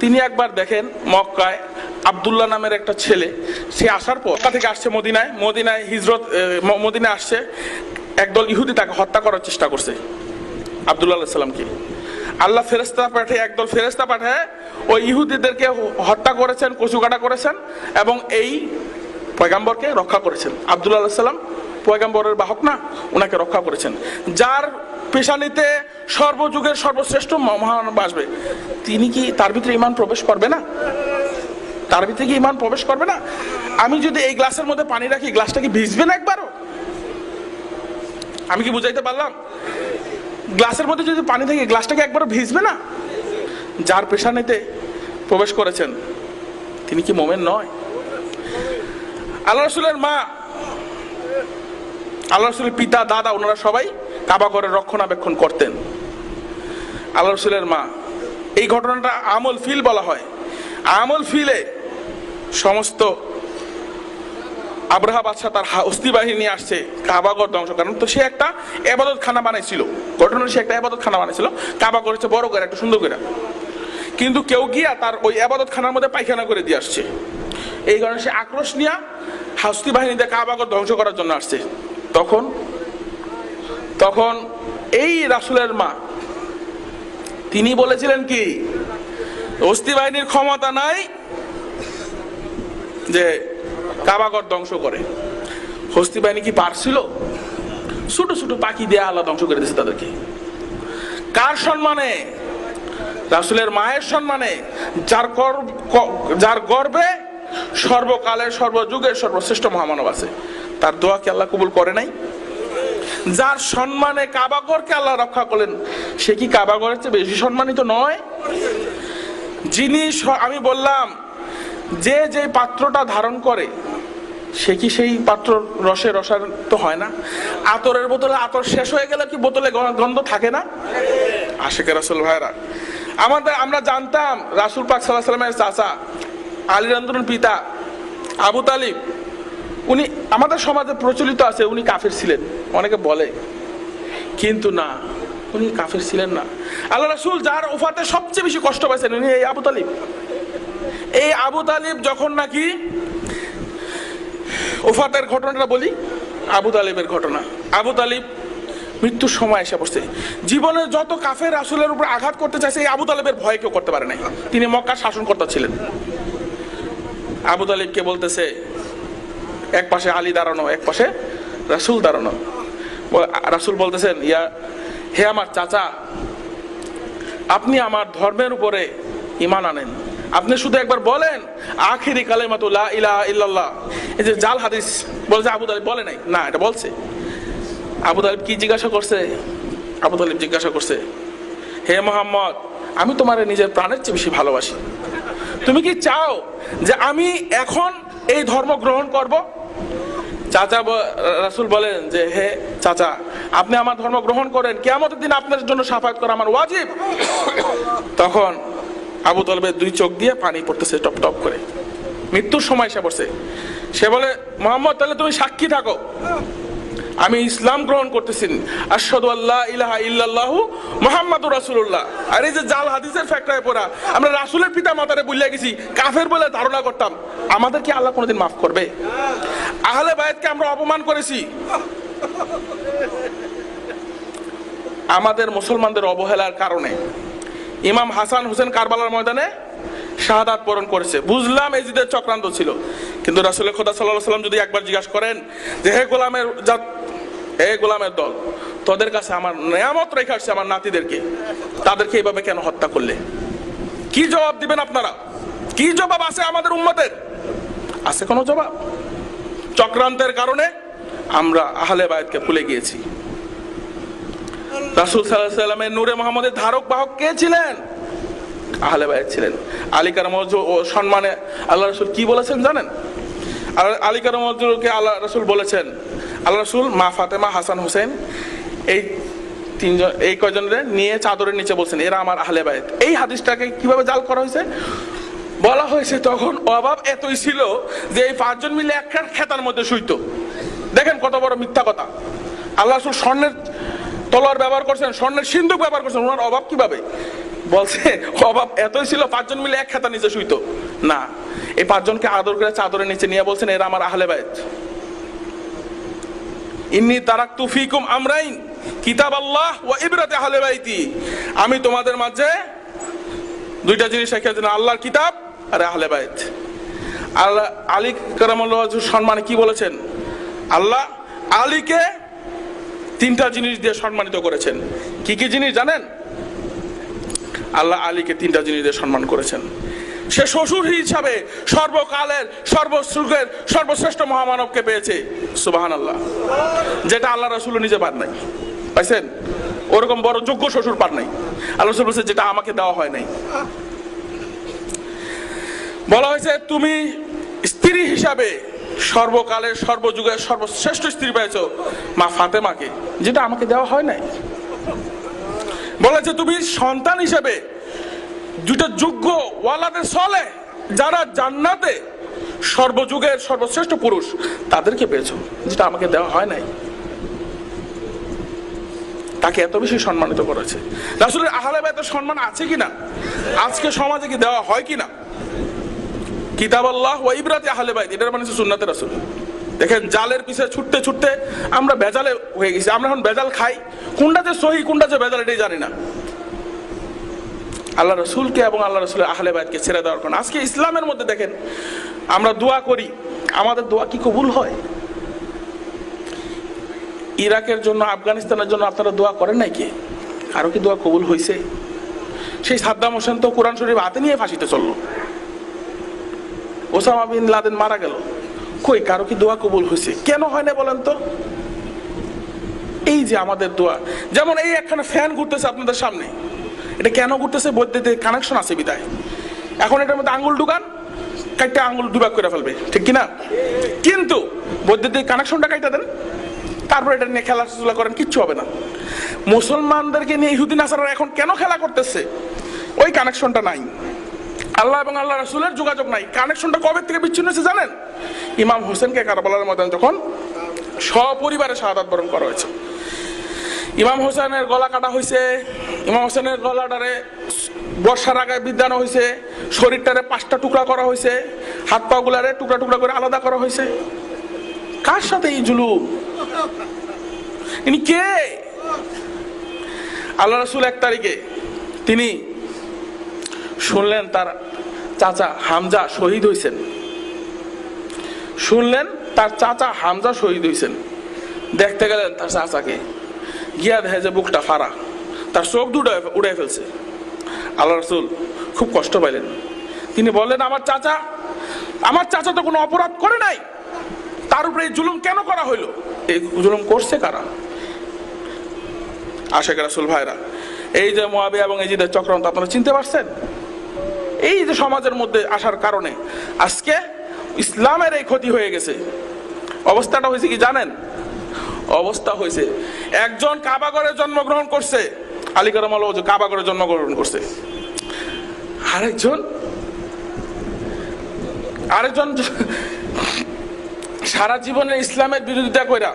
তিনি একবার দেখেন মক্কায় আবদুল্লাহ নামের একটা ছেলে। সে আসার পর থেকে আসছে মদিনায়। মদিনায় হিজরত মদিনায় আসছে। একদল ইহুদি তাকে হত্যা করার চেষ্টা করছে আবদুল্লাহ সাল্লামকে আল্লাহ ফেরেস্তা পাঠায়, একদল ফেরেস্তা পাঠায়, ওই ইহুদিদেরকে হত্যা করেছেন, কচুকাটা করেছেন এবং এই পয়গাম্বরকে রক্ষা করেছেন। আবদুল্লাহ সাল্লাম পয়গাম্বরের বাহক না ওনাকে রক্ষা করেছেন। যার পেশানিতে সর্বযুগের সর্বশ্রেষ্ঠ মহান বাসবে। তিনি কি তার ভিতরে ইমান প্রবেশ করবে না? তার ভিতরে কি ইমান প্রবেশ করবে না? আমি যদি এই গ্লাসের মধ্যে পানি রাখি গ্লাসটা কি ভিজবে না একবারও? আমি কি বুঝাইতে পারলাম? গ্লাসের মধ্যে যদি পানি থাকে গ্লাসটাকে একবারও ভিজবে না? যার পেশানিতে প্রবেশ করেছেন, তিনি কি মোমেন নয়? আল্লাহ রসুলের মা আল্লাহ রসুলের পিতা, দাদা, ওনারা সবাই কাবা করে রক্ষণাবেক্ষণ করতেন। আল্লাহ রসুলের মা, এই ঘটনাটা আমল ফিল বলা হয়। আমল ফিলে সমস্ত আব্রাহা বাদশাহ তার অস্থি বাহিনী আসছে কাবাগর ধ্বংস কারণ তো সে একটা এবাদত খানা বানাইছিল। ঘটনা সে একটা এবাদত খানা বানাইছিল। কাবা করেছে বড় করে, একটা সুন্দর করে। কিন্তু কেউ গিয়া তার ওই আবাদত খানার মধ্যে পায়খানা করে দিয়ে আসছে। এই কারণে সে আক্রোশ নিয়ে হাস্তি বাহিনীতে কাবাগর ধ্বংস করার জন্য আসছে। তখন? তখন এই রাসুলের মা, তিনি বলেছিলেন কি, অস্থি বাহিনীর ক্ষমতা নাই যে কাবাগর ধ্বংস করে। হস্তি বাহিনী কি পারছিল? ছোট ছোট পাখি দিয়ে আল্লাহ ধ্বংস করে দিয়েছে তাদেরকে। কার সম্মানে? রাসুলের মায়ের সম্মানে। যার যার গর্বে সর্বকালের, সর্বযুগের সর্বশ্রেষ্ঠ মহামানব আছে। তার দোয়া কি আল্লাহ কবুল করে নাই? যার সম্মানে কাবাগরকে আল্লাহ রক্ষা করলেন, সে কি কাবাগরের চেয়ে বেশি সম্মানিত নয়? যিনি আমি বললাম, যে যে পাত্রটা ধারণ করে, সে কি সেই পাত্র রসে রসার তো হয় না? আতরের বোতলে আতর শেষ হয়ে গেলে কি বোতলে গন্ধ থাকে না? আশেখ রাসুল ভাইরা, আমাদের, আমরা জানতাম রাসুল পাক সাল্লাহ সাল্লামের চাচা আলী রান্দুর পিতা, আবু তালিব উনি, আমাদের সমাজে প্রচলিত আছে, উনি কাফের ছিলেন। অনেকে বলে, কিন্তু না, উনি কাফের ছিলেন না। আল্লাহ রাসুল যার ওফাতে সবচেয়ে বেশি কষ্ট পাইছেন, উনি এই আবু তালিব। এই আবু তালিব যখন নাকি ওফাতের ঘটনাটা বলি, আবু তালিবের ঘটনা। আবু তালিব মৃত্যুর সময় এসে পড়ছে। জীবনের যত কাফের রাসুলের উপর আঘাত করতে চাইছে, এই আবু তালিবের ভয় কেউ করতে পারে নাই। তিনি মক্কার শাসনকর্তা ছিলেন। আবু তালিবকে বলতেছে এক পাশে আলী দাঁড়ানো, এক পাশে রাসুল দাঁড়ানো। রাসুল বলতেছেন, ইয়া, হে আমার চাচা, আপনি আমার ধর্মের উপরে ইমান আনেন। আপনি শুধু একবার বলেন, আখিরি কালেমাতু লা ইলাহা ইল্লাল্লাহ। এই যে জাল হাদিস বলছে, আবু তালিব বলে নাই? না, এটা বলছে। আবু তালিব কি জিজ্ঞাসা করছে? আবু তালিব জিজ্ঞাসা করছে, হে মোহাম্মদ, আমি তোমার নিজের প্রাণের চেয়ে বেশি ভালোবাসি। তুমি কি চাও যে আমি এখন এই ধর্ম গ্রহণ করব? চাচা রাসুল বলেন যে, হে চাচা, আপনি আমার ধর্ম গ্রহণ করেন। কেয়ামতের দিন আপনার জন্য সাফাত করা আমার ওয়াজিব। তখন আবু তলবের দুই চোখ দিয়ে পানি পড়তেছে টপ টপ করে। মৃত্যুর সময় সে পড়ছে সে বলে, মোহাম্মদ, তাহলে তুমি সাক্ষী থাকো। আমি ইসলাম গ্রহণ করতেছি। আশহাদু আল্লাহ ইলাহা ইল্লাল্লাহু মুহাম্মাদুর রাসূলুল্লাহ। আর এই যে জাল হাদিসের ফ্যাক্টরে পড়া, আমরা রাসূলের পিতা মাতারে বলে গেছি, কাফের বলে ধারণা করতাম। আমাদের কি আল্লাহ কোনোদিন মাফ করবে? আহলে বায়াতকে আমরা অপমান করেছি। আমাদের মুসলমানদের অবহেলার কারণে ইমাম হাসান হোসেন কারবালার ময়দানে শাহাদাত বরণ করেছে। বুঝলাম এজিদের চক্রান্ত ছিল। কিন্তু রাসুলের খোদা সাল্লাহ সাল্লাম যদি একবার জিজ্ঞাসা করেন যে, হে গোলামের হে গোলামের দল, তোদের কাছে আমার নেয়ামত রেখে আসছে আমার নাতিদেরকে। তাদেরকে এইভাবে কেন হত্যা করলে? কি জবাব দিবেন আপনারা? কি জবাব আছে আমাদের উম্মতের? আছে কোনো জবাব? চক্রান্তের কারণে আমরা আহলে বায়াতকে ভুলে গিয়েছি। রাসুল সাল্লাহ সাল্লামের নূরে মোহাম্মদের ধারক বাহক কে ছিলেন? আহলে বায়াত ছিলেন। আলী কারামজ ও সম্মানে আল্লাহ রসুল কি বলেছেন জানেন? আলী কারামজকে আল্লাহ রসুল বলেছেন আল্লাহ রসুল মা ফাতেমা, হাসান হোসেন এই তিনজন, এই কয়জনের নিয়ে চাদরের নিচে বলছেন, এরা আমার আহলে বায়াত এই হাদিসটাকে কীভাবে জাল করা হয়েছে? বলা হয়েছে তখন অভাব এতই ছিল যে এই পাঁচজন মিলে একটা খেতার মধ্যে শুইতো। দেখেন কত বড় মিথ্যা কথা। আল্লাহ রসুল স্বর্ণের তলোয়ার ব্যবহার করছেন, স্বর্ণের সিন্ধুক ব্যবহার করছেন, ওনার অভাব কীভাবে? বলছে, অভাব এতই ছিল, পাঁচজন মিলে এক খাতা নিচে শুইতো। না, এই পাঁচজনকে আদর করে চাদরের নিচে নিয়ে বলছেন, এরা আমার আহলে বাইত। ইন্নি তারাকতু ফিকুম আমরাইন, কিতাব আল্লাহ ওয়া ইবরাতে আহলে বাইতি। আমি তোমাদের মাঝে দুইটা জিনিস রেখে আল্লাহর কিতাব আর আহলে বাইত। আল্লাহ আলী কারামুল্লাহ সম্মানে কি বলেছেন? আল্লাহ আলীকে তিনটা জিনিস দিয়ে সম্মানিত করেছেন। কি কি জিনিস জানেন? আল্লাহ আলীকে তিনটা জিনিস দিয়ে সম্মান করেছেন। সে শ্বশুর হিসাবে সর্বকালের, সর্বসুখের, সর্বশ্রেষ্ঠ মহামানবকে পেয়েছে। সুবাহান আল্লাহ যেটা আল্লাহ রসুল নিজে পার নাই। পাইছেন? ওরকম বড় যোগ্য শ্বশুর পার নাই। আল্লাহ রসুল বলছে, যেটা আমাকে দেওয়া হয় নাই। বলা হয়েছে, তুমি স্ত্রী হিসাবে সর্বকালের, সর্বযুগের, সর্বশ্রেষ্ঠ স্ত্রী পেয়েছ। মা ফাতেমাকে, যেটা আমাকে দেওয়া হয় নাই। বলেছে তুমি সন্তান হিসেবে দুটো যোগ্য ওয়ালাদের চলে যারা জান্নাতে সর্বযুগের সর্বশ্রেষ্ঠ পুরুষ, তাদেরকে পেয়েছ, যেটা আমাকে দেওয়া হয় নাই। তাকে এত বেশি সম্মানিত করেছে। রাসুলের আহলে এত সম্মান আছে কিনা? আজকে সমাজে কি দেওয়া হয় কিনা? কিতাব আল্লাহ ওয়া ইবরাতি আহলে বাইত, এটার মানে সুন্নাতে রাসূল। দেখেন, জালের পিছে ছুটতে ছুটতে আমরা বেজালে হয়ে গেছি। আমরা এখন বেজাল খাই। কোনটা যে সহি, কোনটা যে বেজাল, এটাই জানি না। আল্লাহ রসুলকে এবং আল্লাহ রসুলের আহলে বাইতকে ছেড়ে দেওয়ার কারণ আজকে ইসলামের মধ্যে দেখেন, আমরা দোয়া করি, আমাদের দোয়া কি কবুল হয়? ইরাকের জন্য, আফগানিস্তানের জন্য আপনারা দোয়া করেন নাকি কারও কি দোয়া কবুল হয়েছে সেই সাদ্দাম হোসেন তো কোরআন শরীফ হাতে নিয়ে ফাঁসিতে চলল। ওসামা বিন লাদেন মারা গেল। কই, কারও কি দোয়া কবুল হয়েছে কেন হয় না বলেন তো? এই যে আমাদের দোয়া। যেমন এই একখানে ফ্যান ঘুরতেছে আপনাদের সামনে। এটা কেন ঘুরতেছে? বৈদ্যুতিক কানেকশন আছে বিদায় এখন এটার মধ্যে আঙ্গুল ঢুকান কাইটা আঙ্গুল দুবাক করে ফেলবে, ঠিক কি না কিন্তু বৈদ্যুতিক কানেকশনটা কাইটা দেন, তারপর এটা নিয়ে খেলাধুলা করেন, কিচ্ছু হবে না। মুসলমানদেরকে নিয়ে ইহুদি নাসারা এখন কেন খেলা করতেছে? ওই কানেকশনটা নাই। আল্লাহ এবং আল্লাহ রাসুলের যোগাযোগ নাই। কানেকশনটা কবে থেকে বিচ্ছিন্ন হয়েছে জানেন? ইমাম হোসেনকে কারবালার ময়দান যখন সপরিবারে শাহাদাত বরণ করা হয়েছে। ইমাম হোসেনের গলা কাটা হয়েছে ইমাম হোসেনের গলাটারে বর্ষার আগে বিদ্যানো হয়েছে শরীরটারে পাঁচটা টুকরা করা হয়েছে হাত পা গুলারে টুকরা টুকরা করে আলাদা করা হয়েছে কার সাথে এই জুলুম? ইনি কে? আল্লাহ রসুল এক তারিখে তিনি শুনলেন তার চাচা হামজা শহীদ হয়েছেন শুনলেন তার চাচা হামজা শহীদ হয়েছেন দেখতে গেলেন তার চাচাকে। গিয়া দেখে যে বুকটা ফাড়া। তার চোখ দুটো উড়ে ফেলছে। আল্লাহ রসুল খুব কষ্ট পাইলেন। তিনি বললেন, আমার চাচা আমার চাচা তো কোনো অপরাধ করে নাই। তার উপরে এই জুলুম কেন করা হইল? এই জুলুম করছে কারা? আশেখ রাসুল ভাইরা, এই যে মোয়াবিয়া এবং এই যে চক্রান্ত আপনারা চিনতে পারছেন? এই যে সমাজের মধ্যে আসার কারণে আজকে ইসলামের এই ক্ষতি হয়ে গেছে। অবস্থাটা হয়েছে কি জানেন? অবস্থা হয়েছে। একজন কাবাগরে জন্মগ্রহণ করছে, আলী কাবাগরে জন্মগ্রহণ করছে। আরেকজন আরেকজন সারা জীবনে ইসলামের বিরোধিতা কইরা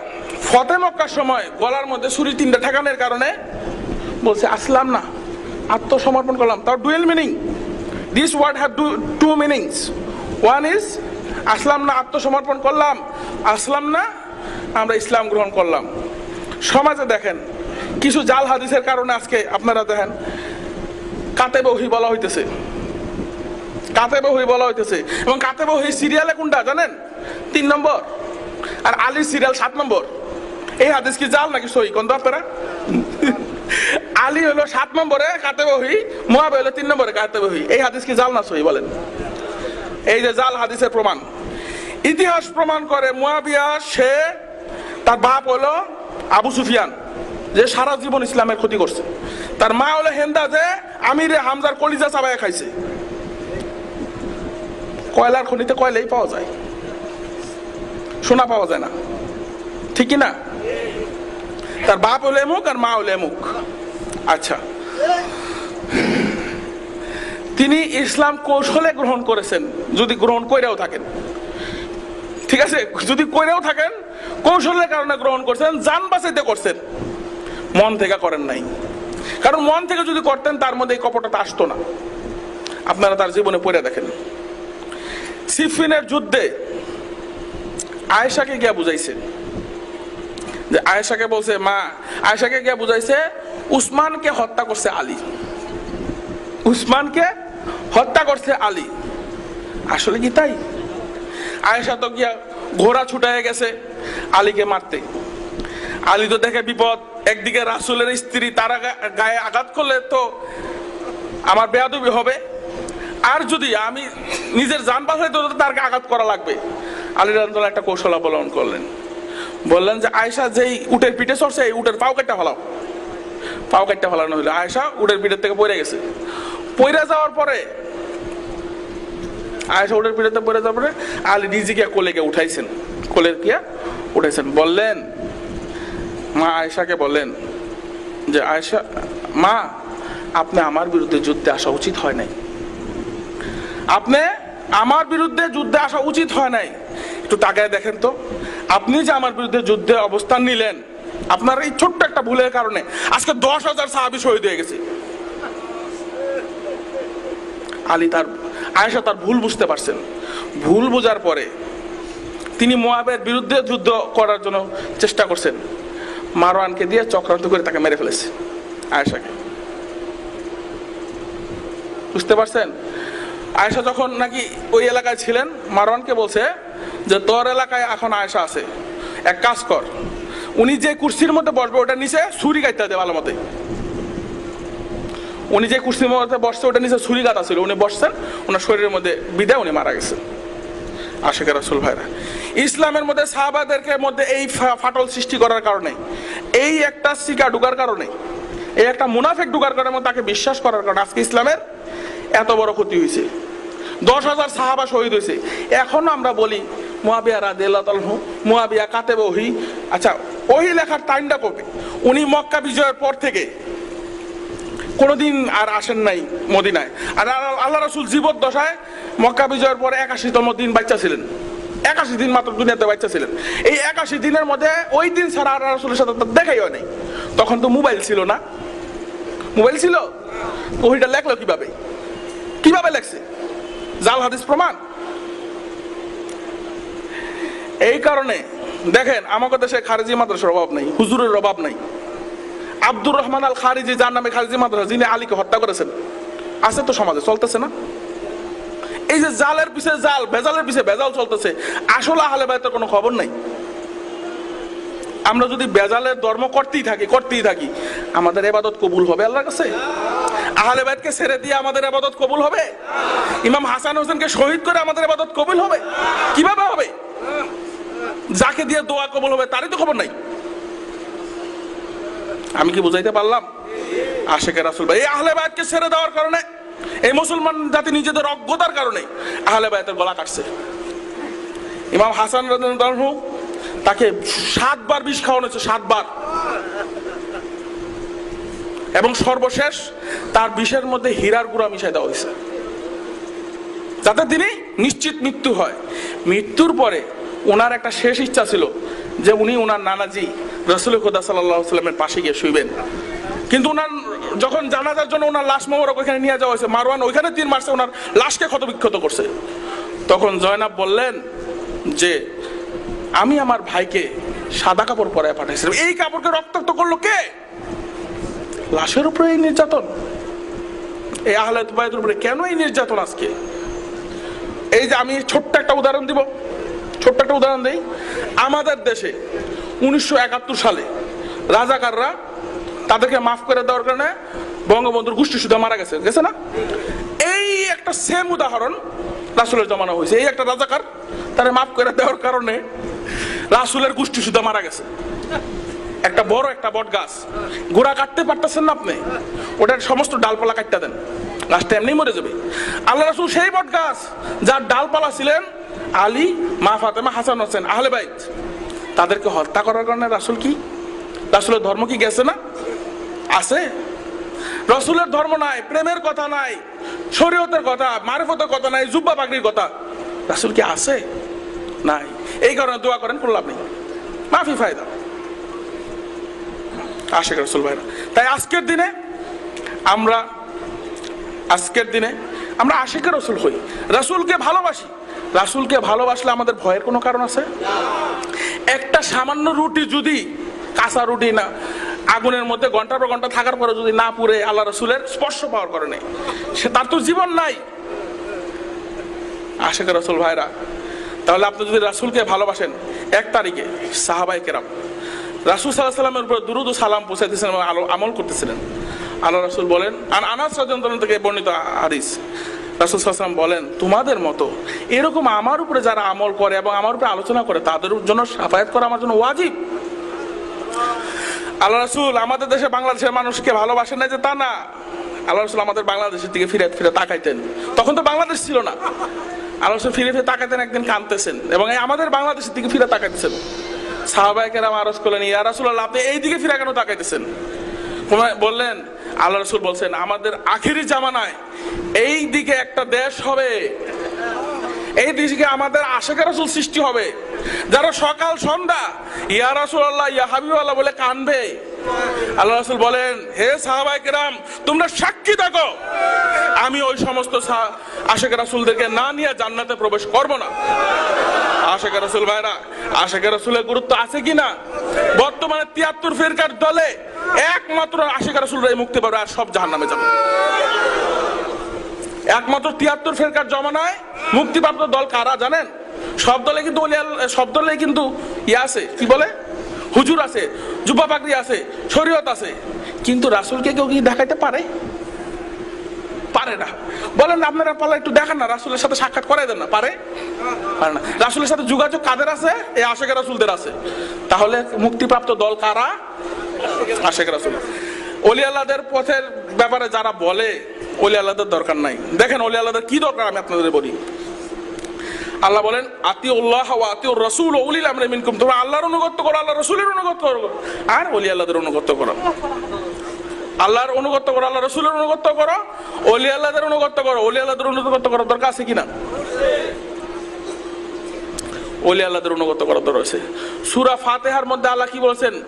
ফতে মক্কার সময় গলার মধ্যে ছুরি তিনটা ঠেকানোর কারণে বলছে, আসলাম না, আত্মসমর্পণ করলাম। তার dual meaning this word have two meanings one is আসলাম না, আত্মসমর্পণ করলাম। আসলাম না আমরা ইসলাম গ্রহণ করলাম। সমাজে দেখেন, কিছু জাল হাদিসের কারণে আজকে আপনারা দেখেন, কাতে বহি বলা হইতেছে। কাতে বহি বলা হইতেছে। এবং কাতে বহি সিরিয়ালে কোনটা, জানেন? তিন নম্বর। আর আলীর সিরিয়াল সাত নম্বর। এই হাদিস কি জাল নাকি সহি কোন আপনারা? আলী হলো সাত নম্বরে, কাতে বহি। মোয়াবে হলো তিন নম্বরে, কাতে বহি। এই হাদিস কি জাল না সহি বলেন? এই যে জাল হাদিসের প্রমাণ। ইতিহাস প্রমাণ করে মুয়াবিয়া সে তার বাপ হলো আবু সুফিয়ান, যে সারা জীবন ইসলামের ক্ষতি করছে। তার মা হলো হেন্দা, যে আমিরে হামজার কলিজা চাবায় খাইছে। কয়লার খনিতে কয়লাই পাওয়া যায়? সোনা পাওয়া যায় না। ঠিক না? তার বাপ হলো এমুক আর মা হলো এমুক। আচ্ছা। তিনি ইসলাম কৌশলে গ্রহণ করেছেন, যদি গ্রহণ কইরাও থাকেন। ঠিক আছে? যদি কইরাও থাকেন কৌশলের কারণে গ্রহণ করছেন যান বাঁচাইতে করছেন। মন থেকে করেন নাই। কারণ মন থেকে যদি করতেন, তার মধ্যে এই কপটতা আসতো না। আপনারা তার জীবনে পড়ে দেখেন। সিফিনের যুদ্ধে আয়েশাকে গিয়া বুঝাইছে। যে আয়েশাকে বলছে, মা, আয়েশাকে গিয়া বুঝাইছে, উসমানকে হত্যা করছে আলী। উসমানকে হত্যা করছে আলী। আসলে কি তাই? আয়েশা তো গিয়া ঘোড়া ছুটায় গেছে আলীকে মারতে। আলী তো দেখে বিপদ। একদিকে রাসুলের স্ত্রী তারা গায়ে আঘাত করলে তো আমার বেয়াদবি হবে। আর যদি আমি নিজের যান বাঁচাই তো তারকে আঘাত করা লাগবে। আলী রান্দোলা একটা কৌশল অবলম্বন করলেন। বললেন যে আয়সা যেই উটের পিঠে চড়ছে এই উটের পাও কাটটা ফেলাও। পাও কাটটা ফেলানো হইল। আয়সা উটের পিঠের থেকে পড়ে গেছে। পড়ে যাওয়ার পরে আয়সা উটের পিঠেতে পড়ে তারপরে পরে আলী নিজে গিয়া কোলে গিয়ে উঠাইছেন। কোলে গিয়া উঠাইছেন। বললেন, মা আয়েশাকে বললেন যে, আয়েশা, মা, আপনি আমার বিরুদ্ধে যুদ্ধে আসা উচিত হয় নাই। আপনি আমার বিরুদ্ধে যুদ্ধে আসা উচিত হয় নাই। একটু তাকায় দেখেন তো, আপনি যে আমার বিরুদ্ধে যুদ্ধে অবস্থান নিলেন, আপনার এই ছোট্ট একটা ভুলের কারণে আজকে দশ হাজার সাহাবি শহীদ হয়ে গেছে। আলী তার আয়েশা তার ভুল বুঝতে পারছেন। ভুল বোঝার পরে তিনি মোয়াবের বিরুদ্ধে যুদ্ধ করার জন্য চেষ্টা করছেন। মারওয়ানকে দিয়ে চক্রান্ত করে তাকে মেরে ফেলেছে আয়েশাকে। বুঝতে পারছেন? আয়েশা যখন নাকি ওই এলাকায় ছিলেন, মারওয়ানকে বলছে যে, তোর এলাকায় এখন আয়েশা আছে। এক কাজ কর। উনি যে কুর্সির মধ্যে বসবে, ওটা নিচে ছুরি কাটতে হবে ভালো মতে উনি যে কুর্সির মধ্যে বসছে, ওটা নিচে ছুরি কাটা ছিল। উনি বসছেন ওনার শরীরের মধ্যে বিদায় উনি মারা গেছেন আশেখ রাসুল ভাইরা। ইসলামের মধ্যে সাহাবাদেরকে মধ্যে এই ফাটল সৃষ্টি করার কারণে, এই একটা শিকা ঢুকার কারণে, এই একটা মুনাফেক ঢুকার কারণে তাকে বিশ্বাস করার কারণে আজকে ইসলামের এত বড় ক্ষতি হয়েছে। দশ হাজার সাহাবা শহীদ হয়েছে। এখনও আমরা বলি, মুয়াবিয়া রাদিয়াল্লাহু তাআলা মুয়াবিয়া কাতেব ওহি। আচ্ছা ওহি লেখার টাইমটা কবে? উনি মক্কা বিজয়ের পর থেকে কোনোদিন আর আসেন নাই মদিনায়। আর আল্লাহ- রসুল জীবত দশায় মক্কা বিজয়ের পরে একাশিতম দিন বাচ্চা ছিলেন। একাশি দিন মাত্র দুনিয়াতে বাচ্চা ছিলেন। এই একাশি দিনের মধ্যে ওই দিন ছাড়া আল্লাহ রসুলের সাথে তার দেখাই হয় নাই। তখন তো মোবাইল ছিল না। মোবাইল ছিল? ওইটা লেখলো কীভাবে? কীভাবে লেখছে? জাল হাদিস প্রমাণ? এই কারণে দেখেন, আমাদের দেশে খারেজি মাদ্রাসার অভাব নাই, হুজুরের অভাব নাই। আব্দুর রহমান আল খারিজি, যার নামে খারিজি মাদ্রাসা, যিনি আলীকে হত্যা করেছেন। আছে তো সমাজে, চলতেছে না? এই যে জালের পিছে জাল, ভেজালের পিছে ভেজাল চলতেছে, আসলে আহলে বাইতের কোনো খবর নাই। আমরা যদি বেজালের ধর্ম করতেই থাকি করতেই থাকি, আমাদের এবাদত কবুল হবে আল্লাহর কাছে? আহলে বাইতকে ছেড়ে দিয়ে আমাদের এবাদত কবুল হবে? ইমাম হাসান হোসেনকে শহীদ করে আমাদের এবাদত কবুল হবে? কীভাবে হবে? যাকে দিয়ে দোয়া কবুল হবে, তারই তো খবর নাই। আমি কি বুঝাইতে পারলাম? আশেখ রাসুল ভাই, এই আহলে বায়াতকে ছেড়ে দেওয়ার কারণে, এই মুসলমান জাতি নিজেদের অজ্ঞতার কারণে আহলে বায়াতের গলা কাটছে। ইমাম হাসান রাদিয়াল্লাহু তাকে সাতবার বিষ খাওয়ানো হয়েছে সাতবার। এবং সর্বশেষ তার বিষের মধ্যে হীরার গুঁড়া মিশাই দেওয়া হয়েছে। যাতে তিনি নিশ্চিত মৃত্যু হয়। মৃত্যুর পরে ওনার একটা শেষ ইচ্ছা ছিল যে উনি ওনার নানাজি রসুল খুদা সাল্লামের পাশে গিয়ে শুইবেন। কিন্তু ওনার যখন জানাজার জন্য ওনার লাশ মোবারক ওইখানে নিয়ে যাওয়া হয়েছে, মারওয়ান ওইখানে তিন মাসে ওনার লাশকে ক্ষত বিক্ষত করছে। তখন জয়নাব বললেন যে, আমি আমার ভাইকে সাদা কাপড় পরায় পাঠাইছিলাম। এই কাপড়কে রক্তাক্ত করল কে? লাশের উপরে এই নির্যাতন। এই বায়তের উপরে কেন এই নির্যাতন আজকে? এই যে আমি ছোট্ট একটা উদাহরণ দিব। ছোট্ট একটা উদাহরণ দিই। আমাদের দেশে উনিশশো একাত্তর সালে রাজাকাররা তাদেরকে মাফ করে দেওয়ার কারণে বঙ্গবন্ধুর গোষ্ঠী সুদ্ধা মারা গেছে। গেছে না? এই একটা সেম উদাহরণ রাসুলের জমানো হয়েছে। এই একটা রাজাকার তারা মাফ করে দেওয়ার কারণে রাসুলের গোষ্ঠী সুদ্ধা মারা গেছে। একটা বড় একটা বট গাছ। গোড়া কাটতে পারতেছেন না আপনি? ওটার সমস্ত ডালপালা কাটতে দেন। গাছটা এমনি মরে যাবে। আল্লাহ রাসুল সেই বট গাছ, যার ডালপালা ছিলেন আলী, মা ফাতেমা, হাসান হোসেন, আহলে বাইত, তাদেরকে হত্যা করার কারণে রাসুল কি? রাসুলের ধর্ম কি গেছে না? আছে? রসুলের ধর্ম নাই, প্রেমের কথা নাই, শরীয়তের কথা, মারফতের কথা নাই, জুব্বা পাগড়ির কথা। রাসুল কি আছে? নাই। এই কারণে দোয়া করেন, কোনো লাভ নেই। মাফি ফায়দা। আশেখ রসুল ভাইরা, তাই আজকের দিনে আমরা, আজকের দিনে আমরা আশিকে রসুল হই। রাসূলকে ভালোবাসি। রাসূলকে ভালোবাসলে আমাদের ভয়ের কোনো কারণ আছে? একটা সামান্য রুটি যদি কাঁচা রুটি না, আগুনের মধ্যে ঘণ্টার পর ঘণ্টা থাকার পরে যদি না পুড়ে আল্লাহ রসুলের স্পর্শ পাওয়ার কারণে, সে তার তো জীবন নাই। আশেখ রসুল ভাইরা, তাহলে আপনি যদি রাসূলকে ভালোবাসেন, এক তারিখে সাহাবাই কেরাম, রাসূল সাল্লাহ সাল্লামের উপর দুরুদ সালাম পৌঁছাইতেছিলেন এবং আমল করতেছিলেন। আল্লাহ রাসূল বলেন আর আনাস রাজন থেকে বর্ণিত হাদিস রাসূল সাল্লাম বলেন, তোমাদের মতো এরকম আমার উপরে যারা আমল করে এবং আমার উপরে আলোচনা করে, তাদের জন্য সাফায়াত করা আমার জন্য ওয়াজিব। আল্লাহ রাসূল আমাদের দেশে বাংলাদেশের মানুষকে ভালোবাসেন না যে তা না। আল্লাহ রাসূল আমাদের বাংলাদেশের দিকে ফিরে ফিরে তাকাইতেন। তখন তো বাংলাদেশ ছিল না। আল্লাহ রাসূল ফিরে ফিরে তাকাইতেন, একদিন কাঁদতেছেন এবং আমাদের বাংলাদেশের দিকে ফিরে তাকাইতেছেন। সাহাবাহিকেরাম আরজ করলেন, ইয়া রাসূলুল্লাহ, আপনি এই দিকে ফিরে কেন তাকাইতেছেন? বললেন, আল্লাহ রসুল বলছেন, আমাদের আখেরি জামানায় এই দিকে একটা দেশ হবে। এই দিকে আমাদের আশেখা রসুল সৃষ্টি হবে। যারা সকাল সন্ধ্যা, ইয়া রাসূলুল্লাহ, ইয়া হাবিবাল্লাহ বলে কানবে আল্লাহ রাসূল বলেন, হে সাহাবাই কেরাম, তোমরা সাক্ষী থাকো। আমি ওই সমস্ত আশেখ রাসূলদেরকে না নিয়ে জান্নাতে প্রবেশ করব না। আশেখ রাসূল ভাইরা, আশেখ রাসূলের গুরুত্ব আছে কিনা? বর্তমানে তিয়াত্তর ফেরকার দলে একমাত্র আশেখ রাসূলরাই মুক্তি পাবে আর সব জাহান্নামে যাবে। একমাত্র তিয়াত্তর ফেরকার জমানায় মুক্তিপ্রাপ্ত দল কারা জানেন? সব দলে কিন্তু সব দলে কিন্তু ইয়ে আছে, কি বলে? হুজুর আছে, জুব্বা পাকড়ি আছে, শরীয়ত আছে। কিন্তু রাসূলকে কেউ কি দেখাইতে পারে? পারে না। বলেন, আপনারা পালা একটু দেখান না, রাসূলের সাথে সাক্ষাৎ করাই দেন না, পারে? পারে না। রাসূলের সাথে যোগাযোগ কাদের আছে? এই আশেখ রাসুলদের আছে। তাহলে মুক্তিপ্রাপ্ত দল কারা? আশেখ রাসূল। অলি আল্লাহদের পথের ব্যাপারে যারা বলে অলি আল্লাহদের দরকার নাই। দেখেন অলি আল্লাহদের কি দরকার আমি আপনাদের বলি। আল্লাহ বলেন আতি উল্লাহ আতি রসুল উলিল আমরে মিনকুম। তোমরা আল্লাহর অনুগত করো আল্লাহ রসুলের অনুগত করো। আর অলি আল্লাহদের অনুগত করো। আল্লাহর অনুগত করো আল্লাহ রসুলের অনুগত করো অলি আল্লাহদের অনুগত করো অলি আল্লাহদের অনুগত করার দরকার আছে কিনা? ওলি আল্লাহদের অনুগত করার দরকার আছে। সূরা ফাতিহার মধ্যে আল্লাহ কি বলছেন?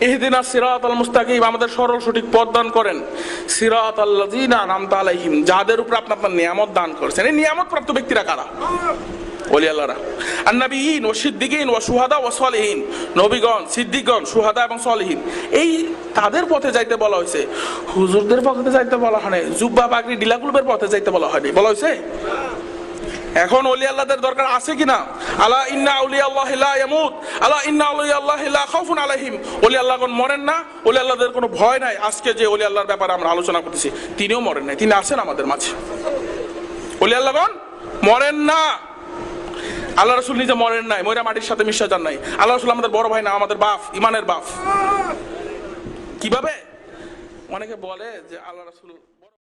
ইহদিনাস সিরাতাল মুস্তাকিম, আমাদের সরল সঠিক পথ দান করেন। সিরাতাল লাযিনা আনআমতা আলাইহিম, যাদের উপর আপনি আপনার নিয়ামত দান করেছেন। এই নিয়ামত প্রাপ্ত ব্যক্তিরা কারা? ও সুহাদা ও সুহাদা এবং এই তাদের পথে যাইতে বলা হয়েছে পথে যাইতে বলা জুব্বা পথে যাইতে বলা হয়নি। বলা হয়েছে এখন অলি আল্লাহদের দরকার আছে কিনা? আলা ইন্না আল্লাহ আলা আল্লাহ লা অলি মরেন না। অলি আল্লাহদের কোনো ভয় নাই। আজকে যে অলি আল্লাহর ব্যাপারে আমরা আলোচনা করতেছি, তিনিও মরেন নাই। তিনি আছেন আমাদের মাঝে। অলি আল্লাহগণ মরেন না। আল্লাহ রসুল নিজে মরেন নাই ময়রা মাটির সাথে মিশা যান নাই। আল্লাহ রসুল আমাদের বড় ভাই না, আমাদের বাফ ইমানের বাফ কীভাবে? অনেকে বলে যে আল্লাহ রসুল